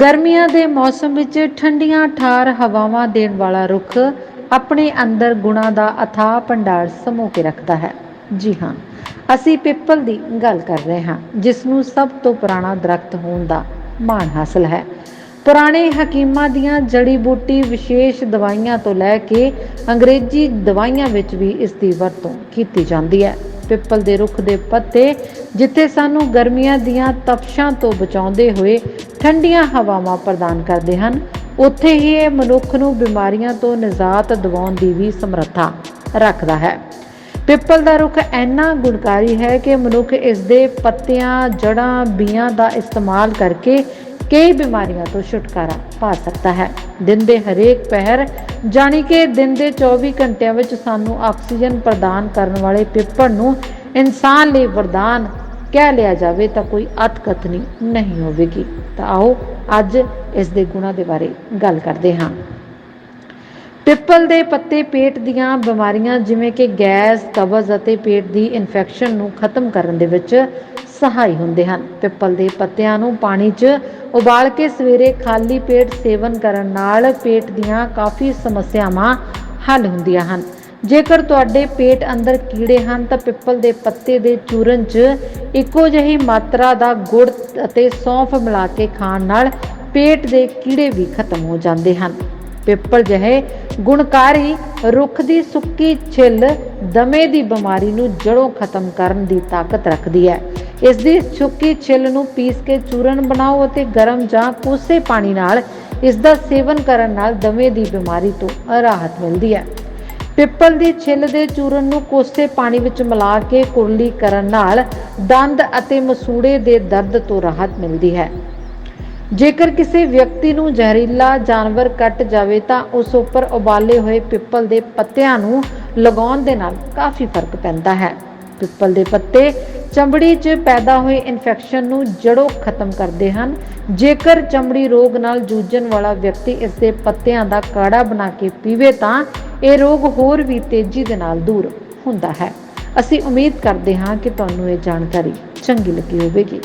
ਗਰਮੀਆਂ ਦੇ ਮੌਸਮ ਵਿੱਚ ਠੰਡੀਆਂ ਠਾਰ ਹਵਾਵਾਂ ਦੇਣ ਵਾਲਾ ਰੁੱਖ ਆਪਣੇ ਅੰਦਰ ਗੁਣਾਂ ਦਾ ਅਥਾਹ ਭੰਡਾਰ ਸਮੋ ਕੇ ਰੱਖਦਾ ਹੈ। ਜੀ ਹਾਂ, ਅਸੀਂ ਪਿੱਪਲ ਦੀ ਗੱਲ ਕਰ ਰਹੇ ਹਾਂ, ਜਿਸ ਨੂੰ ਸਭ ਤੋਂ ਪੁਰਾਣਾ ਦਰਖਤ ਹੋਣ ਦਾ ਮਾਣ ਹਾਸਲ ਹੈ। ਪੁਰਾਣੇ ਹਕੀਮਾਂ ਦੀਆਂ ਜੜੀ ਬੂਟੀ ਵਿਸ਼ੇਸ਼ ਦਵਾਈਆਂ ਤੋਂ ਲੈ ਕੇ ਅੰਗਰੇਜ਼ੀ ਦਵਾਈਆਂ ਵਿੱਚ ਵੀ ਇਸ ਦੀ ਵਰਤੋਂ ਕੀਤੀ ਜਾਂਦੀ ਹੈ। ਪਿੱਪਲ ਦੇ ਰੁੱਖ ਦੇ ਪੱਤੇ, ਜਿੱਥੇ ਸਾਨੂੰ ਗਰਮੀਆਂ ਦੀਆਂ ਤਪਸ਼ਾਂ ਤੋਂ ਬਚਾਉਂਦੇ ਹੋਏ ਠੰਡੀਆਂ ਹਵਾਵਾਂ ਪ੍ਰਦਾਨ ਕਰਦੇ ਹਨ। ਉੱਥੇ ਹੀ ਇਹ ਮਨੁੱਖ ਨੂੰ ਬਿਮਾਰੀਆਂ ਤੋਂ ਨਿਜਾਤ ਦਿਵਾਉਣ ਦੀ ਵੀ ਸਮਰੱਥਾ ਰੱਖਦਾ ਹੈ। ਪਿੱਪਲ ਦਾ ਰੁੱਖ ਇੰਨਾ ਗੁਣਕਾਰੀ ਹੈ ਕਿ ਮਨੁੱਖ ਇਸ ਦੇ ਪੱਤਿਆਂ ਜੜਾਂ ਬੀਆਂ ਦਾ ਇਸਤੇਮਾਲ ਕਰਕੇ ਕਈ ਬਿਮਾਰੀਆਂ ਤੋਂ ਛੁਟਕਾਰਾ ਪਾ ਸਕਦਾ ਹੈ। ਦਿਨ ਦੇ ਹਰੇਕ ਪਹਿਰ, ਜਾਣੀ ਕਿ ਦਿਨ ਦੇ 24 ਘੰਟਿਆਂ ਵਿੱਚ ਸਾਨੂੰ ਆਕਸੀਜਨ ਪ੍ਰਦਾਨ ਕਰਨ ਵਾਲੇ ਪਿੱਪਲ ਨੂੰ ਇਨਸਾਨ ਲਈ ਵਰਦਾਨ ਕਹਿ ਲਿਆ ਜਾਵੇ ਤਾਂ ਕੋਈ ਅਤਕਥਨੀ ਨਹੀਂ ਹੋਵੇਗੀ। ਤਾਂ ਆਓ ਅੱਜ ਇਸ ਦੇ ਗੁਣਾਂ ਦੇ ਬਾਰੇ ਗੱਲ ਕਰਦੇ ਹਾਂ। ਪਿੱਪਲ ਦੇ ਪੱਤੇ ਪੇਟ ਦੀਆਂ ਬਿਮਾਰੀਆਂ ਜਿਵੇਂ ਕਿ ਗੈਸ, ਕਬਜ਼ ਅਤੇ ਪੇਟ ਦੀ ਇਨਫੈਕਸ਼ਨ ਨੂੰ ਖਤਮ ਕਰਨ ਦੇ ਵਿੱਚ ਸਹਾਈ ਹੁੰਦੇ ਹਨ। ਪਿੱਪਲ ਦੇ ਪੱਤਿਆਂ ਨੂੰ ਪਾਣੀ 'ਚ ਉਬਾਲ ਕੇ ਸਵੇਰੇ ਖਾਲੀ ਪੇਟ ਸੇਵਨ ਕਰਨ ਨਾਲ ਪੇਟ ਦੀਆਂ ਕਾਫੀ ਸਮੱਸਿਆਵਾਂ ਹੱਲ ਹੁੰਦੀਆਂ ਹਨ। ਜੇਕਰ ਤੁਹਾਡੇ ਪੇਟ ਅੰਦਰ ਕੀੜੇ ਹਨ ਤਾਂ ਪਿੱਪਲ ਦੇ ਪੱਤੇ ਦੇ ਚੂਰਨ 'ਚ ਇੱਕੋ ਜਿਹੀ ਮਾਤਰਾ ਦਾ ਗੁੜ ਅਤੇ ਸੌਂਫ ਮਿਲਾ ਕੇ ਖਾਣ ਨਾਲ ਪੇਟ ਦੇ ਕੀੜੇ ਵੀ ਖਤਮ ਹੋ ਜਾਂਦੇ ਹਨ। ਪਿੱਪਲ ਜਿਹੇ ਗੁਣਕਾਰੀ ਰੁੱਖ ਦੀ ਸੁੱਕੀ ਛਿੱਲ ਦਮੇ ਦੀ ਬਿਮਾਰੀ ਨੂੰ ਜੜੋਂ ਖਤਮ ਕਰਨ ਦੀ ਤਾਕਤ ਰੱਖਦੀ ਹੈ। ਇਸ ਦੀ ਸੁੱਕੀ ਛਿੱਲ ਨੂੰ ਪੀਸ ਕੇ ਚੂਰਨ ਬਣਾਓ ਅਤੇ ਗਰਮ ਜਾਂ ਕੋਸੇ ਪਾਣੀ ਨਾਲ ਇਸ ਦਾ ਸੇਵਨ ਕਰਨ ਨਾਲ ਦਮੇ ਦੀ ਬਿਮਾਰੀ ਤੋਂ ਰਾਹਤ ਮਿਲਦੀ ਹੈ। ਪਿੱਪਲ ਦੀ ਛਿੱਲ ਦੇ ਚੂਰਨ ਨੂੰ ਕੋਸੇ ਪਾਣੀ ਵਿੱਚ ਮਿਲਾ ਕੇ ਕੁਰਲੀ ਕਰਨ ਨਾਲ ਦੰਦ ਅਤੇ ਮਸੂੜੇ ਦੇ ਦਰਦ ਤੋਂ ਰਾਹਤ ਮਿਲਦੀ ਹੈ। ਜੇਕਰ ਕਿਸੇ ਵਿਅਕਤੀ ਨੂੰ ਜ਼ਹਿਰੀਲਾ ਜਾਨਵਰ ਕੱਟ ਜਾਵੇ ਤਾਂ ਉਸ ਉੱਪਰ ਉਬਾਲੇ ਹੋਏ ਪਿੱਪਲ ਦੇ ਪੱਤਿਆਂ ਨੂੰ ਲਗਾਉਣ ਦੇ ਨਾਲ ਕਾਫੀ ਫ਼ਰਕ ਪੈਂਦਾ ਹੈ। ਪਿੱਪਲ ਦੇ ਪੱਤੇ ਚਮੜੀ 'ਚ ਪੈਦਾ ਹੋਏ ਇਨਫੈਕਸ਼ਨ ਨੂੰ ਜੜੋਂ ਖਤਮ ਕਰਦੇ ਹਨ। ਜੇਕਰ ਚਮੜੀ ਰੋਗ ਨਾਲ ਜੂਝਣ ਵਾਲਾ ਵਿਅਕਤੀ ਇਸ ਦੇ ਪੱਤਿਆਂ ਦਾ ਕਾੜਾ ਬਣਾ ਕੇ ਪੀਵੇ ਤਾਂ ਇਹ ਰੋਗ ਹੋਰ ਵੀ ਤੇਜ਼ੀ ਦੇ ਨਾਲ ਦੂਰ ਹੁੰਦਾ ਹੈ। ਅਸੀਂ ਉਮੀਦ ਕਰਦੇ ਹਾਂ ਕਿ ਤੁਹਾਨੂੰ ਇਹ ਜਾਣਕਾਰੀ ਚੰਗੀ ਲੱਗੀ ਹੋਵੇਗੀ।